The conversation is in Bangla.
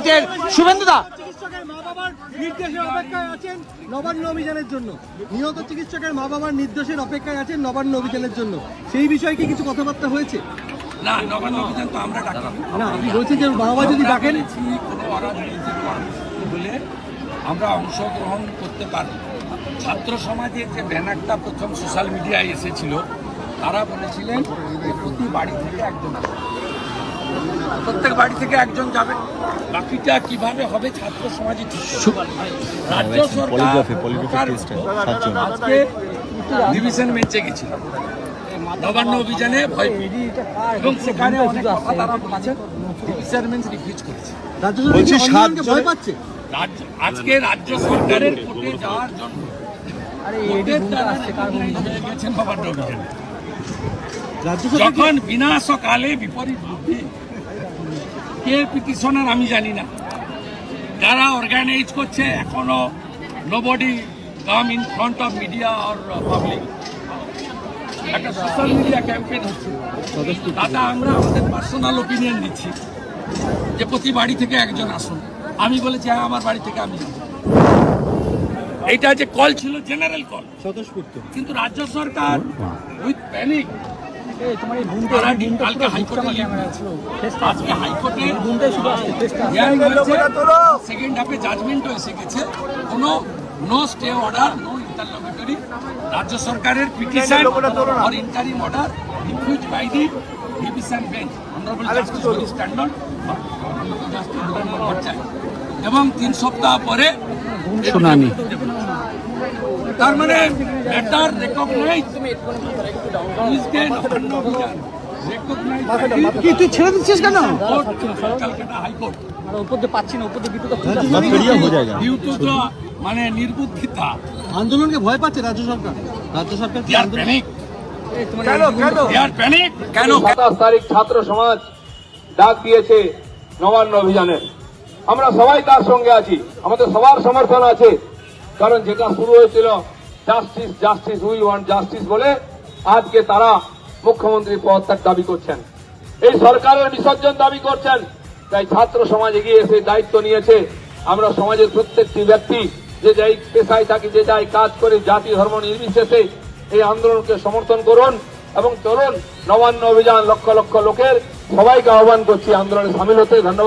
সিটের শুভেন্দুদা চিকিৎসকের মা বাবার নির্দেশের অপেক্ষায় আছেন নবান্ন অভিযানের জন্য। নিহত চিকিৎসকের মা বাবার নির্দেশের অপেক্ষায় আছেন নবান্ন অভিযানের জন্য। সেই বিষয়ে কি কিছু কথাবার্তা হয়েছে? না নবান্ন অভিযান তো আমরা ডাকি না। আপনি বলছেন যে মা বাবা যদি ডাকেন। কোনো অরাজনৈতিক কর্মসূচি হলে আমরা অংশগ্রহণ করতে পারি ছাত্র সমাজের যে ব্যানারটা প্রথম সোশ্যাল মিডিয়ায় এসেছিল তারা বলেছিলেন প্রতি বাড়ি থেকে একজন আসবে। প্রত্যেক বাড়ি থেকে একজন যাবে। বাকিটা কীভাবে হবে ছাত্র ঠিক করবে। রাজ্য সরকার আজকে ডিভিশন বেঞ্চে গেছিল। নবান্ন অভিযানে ভয় এবং সেখানে অনেক কথা তারা বলেছেন ডিভিশন বেঞ্চ রিফিউজ করেছে। রাজ্য সরকার ভয় পাচ্ছে? আজকে রাজ্য সরকারের কোর্টে যাওয়ার জন্য কোর্টের দ্বারা recognize হয়ে গেছেন নবান্ন অভিযানে। যখন বিনাশকালে বিপরীত বুদ্ধি কে পিটিশনার আমি জানি না। যারা অর্গানাইজ করছে এখনও nobody come in front of media or public একটা সোশ্যাল মিডিয়া ক্যাম্পেইন হচ্ছে। তাতে আমরা আমাদের পার্সোনাল ওপিনিয়ন দিচ্ছি যে প্রতি বাড়ি থেকে একজন আসুন। আমি বলেছি হ্যাঁ আমার বাড়ি থেকে আমি এইটা যে কল ছিল জেনারেল কল স্বতঃস্ফূর্ত। কিন্তু রাজ্য সরকার উইথ প্যানিক সেকেন্ড হাফে জাজমেন্টও এসে গেছে। কোনো নো স্টে অর্ডার নো রাজ্য সরকারের petition or interim order refuse by the division bench honourable justice এবং তিন সপ্তাহ পরে শুনানি। তার মানে লেটার রেকগনাইজ ইউজকে নবান্ন অভিযান। কি তুই ছেড়ে দিচ্ছিস কেন? দ্য মানে নির্বুদ্ধিতা। আন্দোলনকে ভয় পাচ্ছে রাজ্য সরকার। রাজ্য সরকার সাতাশ তারিখ ছাত্র সমাজ ডাক দিয়েছে নবান্ন অভিযানে। আমরা সবাই তার সঙ্গে আছি। আমাদের সবার সমর্থন আছে। কারণ যেটা শুরু হয়েছিল justice justice we want justice বলে আজকে তারা মুখ্যমন্ত্রী পদত্যাগ দাবি করছেন। এই সরকারের বিসর্জন দাবি করছেন। তাই ছাত্র সমাজ এগিয়ে এসে দায়িত্ব নিয়েছে। আমরা সমাজের প্রত্যেকটি ব্যক্তি, যে যাই পেশায় থাকি, যে যাই কাজ করে, জাতি, ধর্ম নির্বিশেষে এই আন্দোলনকে সমর্থন করুন এবং চলুন নবান্ন অভিযান লক্ষ লক্ষ লোকের সবাইকে আহ্বান করছি আন্দোলনে সামিল হতে। ধন্যবাদ।